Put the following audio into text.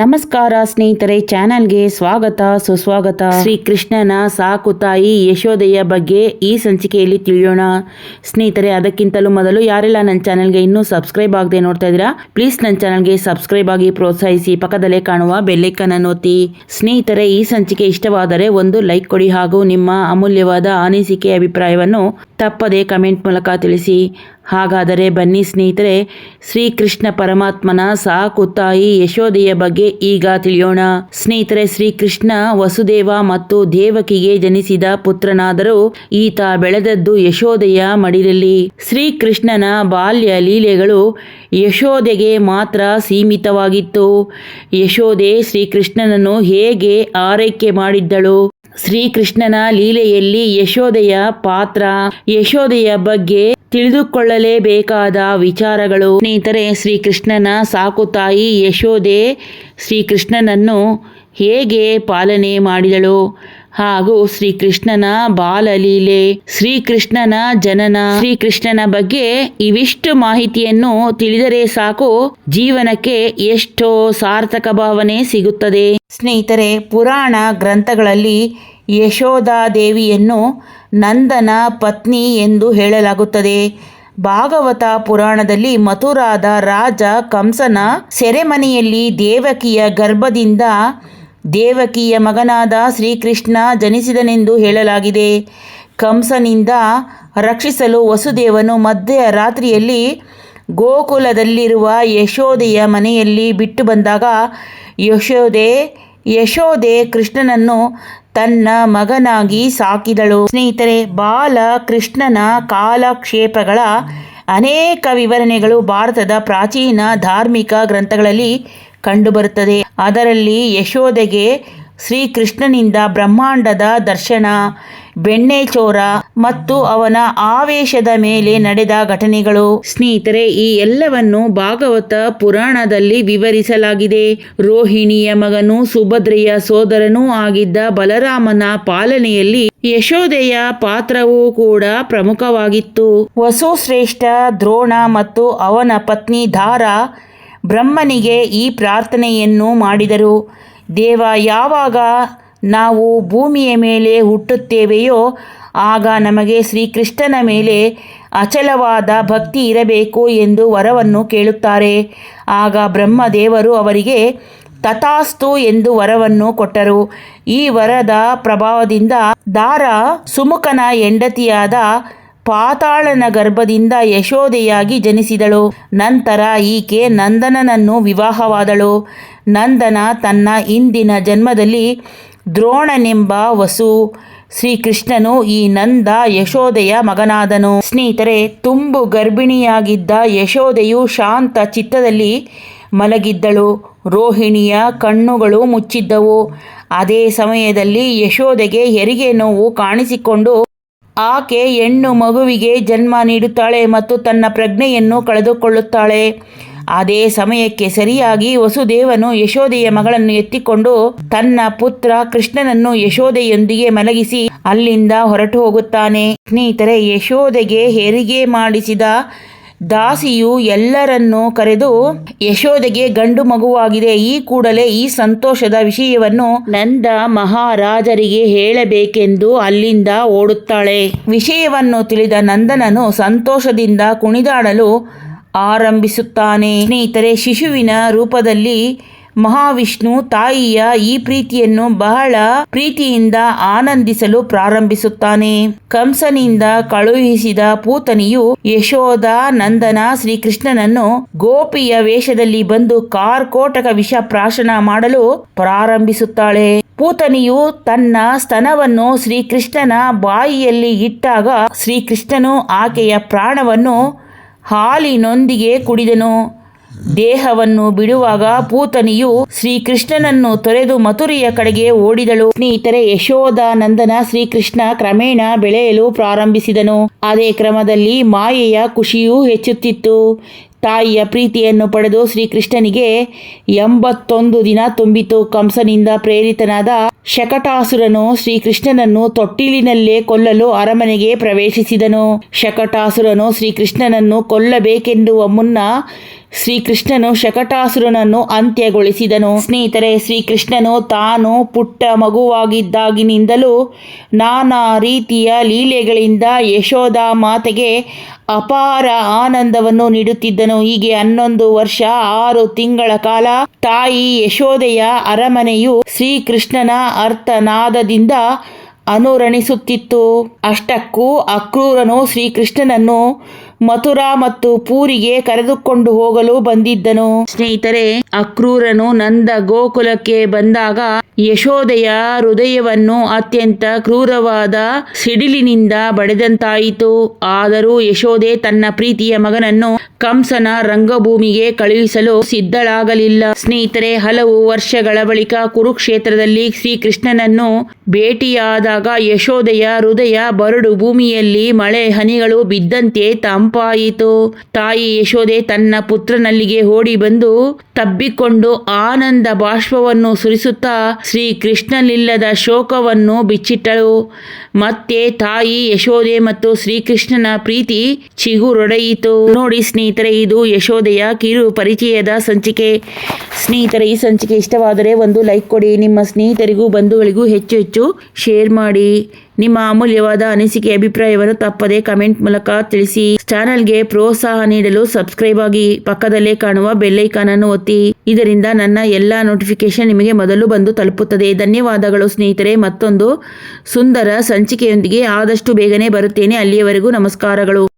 ನಮಸ್ಕಾರ ಸ್ನೇಹಿತರೆ, ಚಾನಲ್ಗೆ ಸ್ವಾಗತ, ಸುಸ್ವಾಗತ. ಶ್ರೀ ಕೃಷ್ಣನ ಸಾಕು ತಾಯಿ ಯಶೋದೆಯ ಬಗ್ಗೆ ಈ ಸಂಚಿಕೆಯಲ್ಲಿ ತಿಳಿಯೋಣ. ಸ್ನೇಹಿತರೆ, ಅದಕ್ಕಿಂತಲೂ ಮೊದಲು ಯಾರೆಲ್ಲ ನನ್ನ ಚಾನಲ್ಗೆ ಇನ್ನೂ ಸಬ್ಸ್ಕ್ರೈಬ್ ಆಗದೆ ನೋಡ್ತಾ ಇದ್ದೀರಾ, ಪ್ಲೀಸ್ ನನ್ನ ಚಾನಲ್ಗೆ ಸಬ್ಸ್ಕ್ರೈಬ್ ಆಗಿ ಪ್ರೋತ್ಸಾಹಿಸಿ, ಪಕ್ಕದಲ್ಲೇ ಕಾಣುವ ಬೆಲ್ಲೈಕನ್ ಅನ್ನು ಒತ್ತಿ. ಸ್ನೇಹಿತರೆ, ಈ ಸಂಚಿಕೆ ಇಷ್ಟವಾದರೆ ಒಂದು ಲೈಕ್ ಕೊಡಿ ಹಾಗೂ ನಿಮ್ಮ ಅಮೂಲ್ಯವಾದ ಅನಿಸಿಕೆ ಅಭಿಪ್ರಾಯವನ್ನು ತಪ್ಪದೆ ಕಮೆಂಟ್ ಮೂಲಕ ತಿಳಿಸಿ. ಹಾಗಾದರೆ ಬನ್ನಿ ಸ್ನೇಹಿತರೆ, ಶ್ರೀಕೃಷ್ಣ ಪರಮಾತ್ಮನ ಸಾಕು ತಾಯಿ ಯಶೋದೆಯ ಬಗ್ಗೆ ಈಗ ತಿಳಿಯೋಣ. ಸ್ನೇಹಿತರೆ, ಶ್ರೀಕೃಷ್ಣ ವಸುದೇವ ಮತ್ತು ದೇವಕಿಗೆ ಜನಿಸಿದ ಪುತ್ರನಾದರೂ ಈತ ಬೆಳೆದದ್ದು ಯಶೋದೆಯ ಮಡಿಲಲ್ಲಿ. ಶ್ರೀಕೃಷ್ಣನ ಬಾಲ್ಯ ಲೀಲೆಗಳು ಯಶೋದೆಗೆ ಮಾತ್ರ ಸೀಮಿತವಾಗಿತ್ತು. ಯಶೋದೆ ಶ್ರೀಕೃಷ್ಣನನ್ನು ಹೇಗೆ ಆರೈಕೆ ಮಾಡಿದ್ದಳು? ಶ್ರೀಕೃಷ್ಣನ ಲೀಲೆಯಲ್ಲಿ ಯಶೋದೆಯ ಪಾತ್ರ ಯಶೋದೆಯ ಬಗ್ಗೆ ತಿಳಿದುಕೊಳ್ಳಲೇಬೇಕಾದ ವಿಚಾರಗಳು. ಸ್ನೇಹಿತರೆ, ಶ್ರೀಕೃಷ್ಣನ ಸಾಕು ತಾಯಿ ಯಶೋದೆ ಶ್ರೀಕೃಷ್ಣನನ್ನು ಹೇಗೆ ಪಾಲನೆ ಮಾಡಿದಳು? ಹಾಗೂ ಶ್ರೀಕೃಷ್ಣನ ಬಾಲಲೀಲೆ, ಶ್ರೀಕೃಷ್ಣನ ಜನನ, ಶ್ರೀಕೃಷ್ಣನ ಬಗ್ಗೆ ಇವಿಷ್ಟು ಮಾಹಿತಿಯನ್ನು ತಿಳಿದರೆ ಸಾಕು, ಜೀವನಕ್ಕೆ ಎಷ್ಟೋ ಸಾರ್ಥಕ ಭಾವನೆ ಸಿಗುತ್ತದೆ. ಸ್ನೇಹಿತರೆ, ಪುರಾಣ ಗ್ರಂಥಗಳಲ್ಲಿ ಯಶೋಧಾದೇವಿಯನ್ನು ನಂದನ ಪತ್ನಿ ಎಂದು ಹೇಳಲಾಗುತ್ತದೆ. ಭಾಗವತ ಪುರಾಣದಲ್ಲಿ ಮಥುರಾದ ರಾಜ ಕಂಸನ ಸೆರೆಮನೆಯಲ್ಲಿ ದೇವಕಿಯ ಗರ್ಭದಿಂದ ದೇವಕಿಯ ಮಗನಾದ ಶ್ರೀಕೃಷ್ಣ ಜನಿಸಿದನೆಂದು ಹೇಳಲಾಗಿದೆ. ಕಂಸನಿಂದ ರಕ್ಷಿಸಲು ವಸುದೇವನು ಮಧ್ಯರಾತ್ರಿಯಲ್ಲಿ ಗೋಕುಲದಲ್ಲಿರುವ ಯಶೋದೆಯ ಮನೆಯಲ್ಲಿ ಬಿಟ್ಟು ಬಂದಾಗ ಯಶೋದೆ ಯಶೋದೆ ಕೃಷ್ಣನನ್ನು ತನ್ನ ಮಗನಾಗಿ ಸಾಕಿದಳು. ಸ್ನೇಹಿತರೆ ಬಾಲ ಕೃಷ್ಣನ ಕಾಲಕ್ಷೇಪಗಳ ಅನೇಕ ವಿವರಣೆಗಳು ಭಾರತದ ಪ್ರಾಚೀನ ಧಾರ್ಮಿಕ ಗ್ರಂಥಗಳಲ್ಲಿ ಕಂಡುಬರುತ್ತದೆ. ಅದರಲ್ಲಿ ಯಶೋದೆಗೆ ಶ್ರೀಕೃಷ್ಣನಿಂದ ಬ್ರಹ್ಮಾಂಡದ ದರ್ಶನ ಬೆಣ್ಣೆಚೋರ ಮತ್ತು ಅವನ ಆವೇಶದ ಮೇಲೆ ನಡೆದ ಘಟನೆಗಳು. ಸ್ನೇಹಿತರೆ, ಈ ಎಲ್ಲವನ್ನು ಭಾಗವತ ಪುರಾಣದಲ್ಲಿ ವಿವರಿಸಲಾಗಿದೆ. ರೋಹಿಣಿಯ ಮಗನು ಸುಭದ್ರೆಯ ಸೋದರನೂ ಆಗಿದ್ದ ಬಲರಾಮನ ಪಾಲನೆಯಲ್ಲಿ ಯಶೋದೆಯ ಪಾತ್ರವೂ ಕೂಡ ಪ್ರಮುಖವಾಗಿತ್ತು. ವಸುಶ್ರೇಷ್ಠ, ದ್ರೋಣ ಮತ್ತು ಅವನ ಪತ್ನಿ ಧಾರ ಬ್ರಹ್ಮನಿಗೆ ಈ ಪ್ರಾರ್ಥನೆಯನ್ನು ಮಾಡಿದರು. ದೇವ, ಯಾವಾಗ ನಾವು ಭೂಮಿಯ ಮೇಲೆ ಹುಟ್ಟುತ್ತೇವೆಯೋ, ಆಗ ನಮಗೆ ಶ್ರೀಕೃಷ್ಣನ ಮೇಲೆ ಅಚಲವಾದ ಭಕ್ತಿ ಇರಬೇಕು ಎಂದು ವರವನ್ನು ಕೇಳುತ್ತಾರೆ. ಆಗ ಬ್ರಹ್ಮದೇವರು ಅವರಿಗೆ, ತಥಾಸ್ತು ಎಂದು ವರವನ್ನು ಕೊಟ್ಟರು. ಈ ವರದ ಪ್ರಭಾವದಿಂದ ದಾರ ಸುಮುಖನ ಹೆಂಡತಿಯಾದ ಪಾತಾಳನ ಗರ್ಭದಿಂದ ಯಶೋದೆಯಾಗಿ ಜನಿಸಿದಳು. ನಂತರ ಈಕೆ ನಂದನನನ್ನು ವಿವಾಹವಾದಳು. ನಂದನ ತನ್ನ ಇಂದಿನ ಜನ್ಮದಲ್ಲಿ ದ್ರೋಣನೆಂಬ ವಸು ಶ್ರೀಕೃಷ್ಣನು ಈ ನಂದ ಯಶೋದೆಯ ಮಗನಾದನು. ಸ್ನೇಹಿತರೆ, ತುಂಬು ಗರ್ಭಿಣಿಯಾಗಿದ್ದ ಯಶೋದೆಯು ಶಾಂತ ಚಿತ್ತದಲ್ಲಿ ಮಲಗಿದ್ದಳು. ರೋಹಿಣಿಯ ಕಣ್ಣುಗಳು ಮುಚ್ಚಿದ್ದವು. ಅದೇ ಸಮಯದಲ್ಲಿ ಯಶೋದೆಗೆ ಹೆರಿಗೆ ನೋವು ಕಾಣಿಸಿಕೊಂಡು ಆಕೆ ಹೆಣ್ಣು ಮಗುವಿಗೆ ಜನ್ಮ ನೀಡುತ್ತಾಳೆ ಮತ್ತು ತನ್ನ ಪ್ರಜ್ಞೆಯನ್ನು ಕಳೆದುಕೊಳ್ಳುತ್ತಾಳೆ. ಅದೇ ಸಮಯಕ್ಕೆ ಸರಿಯಾಗಿ ವಸುದೇವನು ಯಶೋದೆಯ ಮಗಳನ್ನು ಎತ್ತಿಕೊಂಡು ತನ್ನ ಪುತ್ರ ಕೃಷ್ಣನನ್ನು ಯಶೋದೆಯೊಂದಿಗೆ ಮಲಗಿಸಿ ಅಲ್ಲಿಂದ ಹೊರಟು ಹೋಗುತ್ತಾನೆ. ಸ್ನೇಹಿತರೆ ಯಶೋದೆಗೆ ಹೆರಿಗೆ ಮಾಡಿಸಿದ ದಾಸಿಯು ಎಲ್ಲರನ್ನೂ ಕರೆದು ಯಶೋದೆಗೆ ಗಂಡು ಮಗುವಾಗಿದೆ. ಈ ಕೂಡಲೇ ಈ ಸಂತೋಷದ ವಿಷಯವನ್ನು ನಂದ ಮಹಾರಾಜರಿಗೆ ಹೇಳಬೇಕೆಂದು ಅಲ್ಲಿಂದ ಓಡುತ್ತಾಳೆ. ವಿಷಯವನ್ನು ತಿಳಿದ ನಂದನನು ಸಂತೋಷದಿಂದ ಕುಣಿದಾಡಲು ಆರಂಭಿಸುತ್ತಾನೆ. ಸ್ನೇಹಿತರೆ, ಶಿಶುವಿನ ರೂಪದಲ್ಲಿ ಮಹಾವಿಷ್ಣು ತಾಯಿಯ ಈ ಪ್ರೀತಿಯನ್ನು ಬಹಳ ಪ್ರೀತಿಯಿಂದ ಆನಂದಿಸಲು ಪ್ರಾರಂಭಿಸುತ್ತಾನೆ. ಕಂಸನಿಂದ ಕಳುಹಿಸಿದ ಪೂತನಿಯು ಯಶೋಧ ನಂದನ ಶ್ರೀಕೃಷ್ಣನನ್ನು ಗೋಪಿಯ ವೇಷದಲ್ಲಿ ಬಂದು ಕಾರ್ಕೋಟಕ ವಿಷ ಪ್ರಾಶನ ಮಾಡಲು ಪ್ರಾರಂಭಿಸುತ್ತಾಳೆ. ಪೂತನಿಯು ತನ್ನ ಸ್ತನವನ್ನು ಶ್ರೀಕೃಷ್ಣನ ಬಾಯಿಯಲ್ಲಿ ಇಟ್ಟಾಗ ಶ್ರೀಕೃಷ್ಣನು ಆಕೆಯ ಪ್ರಾಣವನ್ನು ಹಾಲಿನೊಂದಿಗೆ ಕುಡಿದನು. ದೇಹವನ್ನು ಬಿಡುವಾಗ ಪೂತನಿಯು ಶ್ರೀಕೃಷ್ಣನನ್ನು ತೊರೆದು ಮಥುರೆಯ ಕಡೆಗೆ ಓಡಿದಳು. ಸ್ನೇಹಿತರೆ, ಯಶೋದಾನಂದನ ನಂದನ ಶ್ರೀಕೃಷ್ಣ ಕ್ರಮೇಣ ಬೆಳೆಯಲು ಪ್ರಾರಂಭಿಸಿದನು. ಅದೇ ಕ್ರಮದಲ್ಲಿ ಮಾಯೆಯ ಖುಷಿಯೂ ಹೆಚ್ಚುತ್ತಿತ್ತು. ತಾಯಿಯ ಪ್ರೀತಿಯನ್ನು ಪಡೆದು ಶ್ರೀಕೃಷ್ಣನಿಗೆ ಎಂಬತ್ತೊಂದು ದಿನ ತುಂಬಿತು. ಕಂಸನಿಂದ ಪ್ರೇರಿತನಾದ ಶಕಟಾಸುರನು ಶ್ರೀಕೃಷ್ಣನನ್ನು ತೊಟ್ಟಿಲಿನಲ್ಲೇ ಕೊಲ್ಲಲು ಅರಮನೆಗೆ ಪ್ರವೇಶಿಸಿದನು. ಶಕಟಾಸುರನು ಶ್ರೀಕೃಷ್ಣನನ್ನು ಕೊಲ್ಲಬೇಕೆನ್ನುವ ಮುನ್ನ ಶ್ರೀಕೃಷ್ಣನು ಶಕಟಾಸುರನನ್ನು ಅಂತ್ಯಗೊಳಿಸಿದನು. ಸ್ನೇಹಿತರೆ, ಶ್ರೀಕೃಷ್ಣನು ತಾನು ಪುಟ್ಟ ಮಗುವಾಗಿದ್ದಾಗಿನಿಂದಲೂ ನಾನಾ ರೀತಿಯ ಲೀಲೆಗಳಿಂದ ಯಶೋಧ ಮಾತೆಗೆ ಅಪಾರ ಆನಂದವನ್ನು ನೀಡುತ್ತಿದ್ದನು. ಹೀಗೆ ಹನ್ನೊಂದು ವರ್ಷ, ಆರು ತಿಂಗಳ ಕಾಲ ತಾಯಿ ಯಶೋದೆಯ ಅರಮನೆಯು ಶ್ರೀಕೃಷ್ಣನ ಅರ್ಥನಾದದಿಂದ ಅನುರಣಿಸುತ್ತಿತ್ತು. ಅಷ್ಟಕ್ಕೂ ಅಕ್ರೂರನು ಶ್ರೀಕೃಷ್ಣನನ್ನು ಮಥುರಾ ಮತ್ತು ಪೂರಿಗೆ ಕರೆದುಕೊಂಡು ಹೋಗಲು ಬಂದಿದ್ದನು. ಸ್ನೇಹಿತರೆ, ಅಕ್ರೂರನು ನಂದ ಗೋಕುಲಕ್ಕೆ ಬಂದಾಗ ಯಶೋದೆಯ ಹೃದಯವನ್ನು ಅತ್ಯಂತ ಕ್ರೂರವಾದ ಸಿಡಿಲಿನಿಂದ ಬಡೆದಂತಾಯಿತು. ಆದರೂ ಯಶೋದೆ ತನ್ನ ಪ್ರೀತಿಯ ಮಗನನ್ನು ಕಂಸನ ರಂಗಭೂಮಿಗೆ ಕಳುಹಿಸಲು ಸಿದ್ಧಳಾಗಲಿಲ್ಲ. ಸ್ನೇಹಿತರೆ, ಹಲವು ವರ್ಷಗಳ ಬಳಿಕ ಕುರುಕ್ಷೇತ್ರದಲ್ಲಿ ಶ್ರೀಕೃಷ್ಣನನ್ನು ಭೇಟಿಯಾದಾಗ ಯಶೋದೆಯ ಹೃದಯ ಬರಡು ಭೂಮಿಯಲ್ಲಿ ಮಳೆ ಹನಿಗಳು ಬಿದ್ದಂತೆ ತಂಪಾಯಿತು ತಾಯಿ ಯಶೋದೆ ತನ್ನ ಪುತ್ರನಲ್ಲಿಗೆ ಓಡಿ ಬಂದು ತಬ್ಬಿಕೊಂಡು ಆನಂದ ಬಾಷ್ಪವನ್ನು ಸುರಿಸುತ್ತಾ ಶ್ರೀಕೃಷ್ಣನಿಲ್ಲದ ಶೋಕವನ್ನು ಬಿಚ್ಚಿಟ್ಟಳು. ಮತ್ತೆ ತಾಯಿ ಯಶೋದೆ ಮತ್ತು ಶ್ರೀಕೃಷ್ಣನ ಪ್ರೀತಿ ಚಿಗುರೊಡೆಯಿತು. ನೋಡಿ ಸ್ನೇಹಿತರೆ, ಇದು ಯಶೋದೆಯ ಕಿರು ಪರಿಚಯದ ಸಂಚಿಕೆ. ಸ್ನೇಹಿತರೆ, ಈ ಸಂಚಿಕೆ ಇಷ್ಟವಾದರೆ ಒಂದು ಲೈಕ್ ಕೊಡಿ. ನಿಮ್ಮ ಸ್ನೇಹಿತರಿಗೂ, ಬಂಧುಗಳಿಗೂ ಹೆಚ್ಚು ಹೆಚ್ಚು ಶೇರ್ ಮಾಡಿ. ನಿಮ್ಮ ಅಮೂಲ್ಯವಾದ ಅನಿಸಿಕೆ ಅಭಿಪ್ರಾಯವನ್ನು ತಪ್ಪದೆ ಕಮೆಂಟ್ ಮೂಲಕ ತಿಳಿಸಿ. ಚಾನೆಲ್ಗೆ ಪ್ರೋತ್ಸಾಹ ನೀಡಲು ಸಬ್ಸ್ಕ್ರೈಬ್ ಆಗಿ ಪಕ್ಕದಲ್ಲೇ ಕಾಣುವ ಬೆಲ್ಲೈಕಾನ್ ಅನ್ನು ಒತ್ತಿ. ಇದರಿಂದ ನನ್ನ ಎಲ್ಲಾ ನೋಟಿಫಿಕೇಶನ್ ನಿಮಗೆ ಮೊದಲು ಬಂದು ತಲುಪುತ್ತದೆ. ಧನ್ಯವಾದಗಳು ಸ್ನೇಹಿತರೆ. ಮತ್ತೊಂದು ಸುಂದರ ಸಂಚಿಕೆಯೊಂದಿಗೆ ಆದಷ್ಟು ಬೇಗನೆ ಬರುತ್ತೇನೆ. ಅಲ್ಲಿಯವರೆಗೂ ನಮಸ್ಕಾರಗಳು.